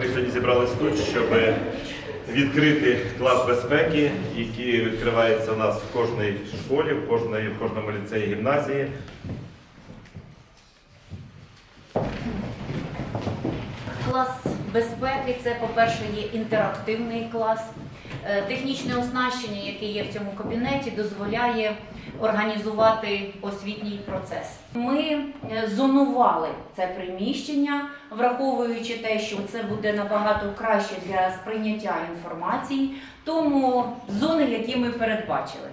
Ми сьогодні зібралися тут, щоб відкрити клас безпеки, який відкривається у нас в кожній школі, в, кожній, в кожному ліцеї гімназії. Клас безпеки це, по-перше, є інтерактивний клас. Е, Технічне оснащення, яке є в цьому кабінеті, дозволяє організувати освітній процес. Ми е, зонували це приміщення, враховуючи те, що це буде набагато краще для сприйняття інформації, тому зони, які ми передбачили.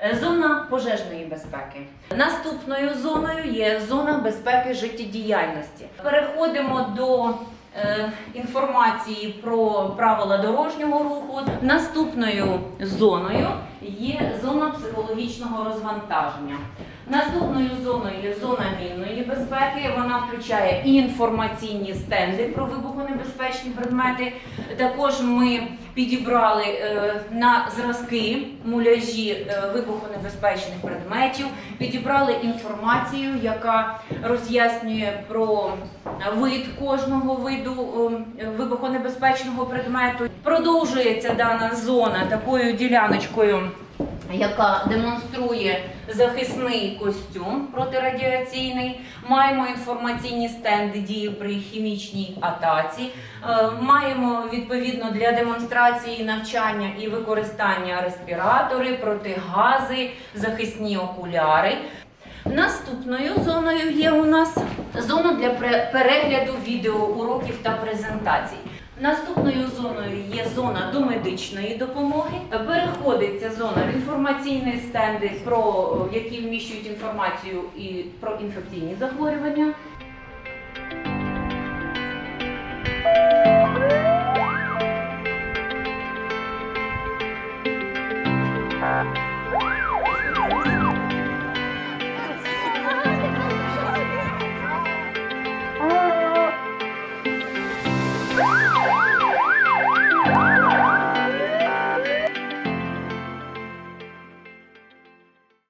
Е, Зона пожежної безпеки. Наступною зоною є зона безпеки життєдіяльності. Переходимо до інформації про правила дорожнього руху. Наступною зоною є зона психологічного розвантаження. Наступною зоною є зона мінної безпеки. Вона включає і інформаційні стенди про вибухонебезпечні предмети. Також ми підібрали е, на зразки муляжі е, вибухонебезпечних предметів, підібрали інформацію, яка роз'яснює про вид кожного виду е, вибухонебезпечного предмету. Продовжується дана зона такою діляночкою яка демонструє захисний костюм протирадіаційний. Маємо інформаційні стенди дії при хімічній атаці. Е, Маємо відповідно для демонстрації навчання і використання респіратори, протигази, захисні окуляри. Наступною зоною є у нас зона для перегляду відеоуроків та презентацій. Наступною зоною є зона домедичної допомоги. Переходить ця зона в інформаційні стенди, про які вміщують інформацію і про інфекційні захворювання.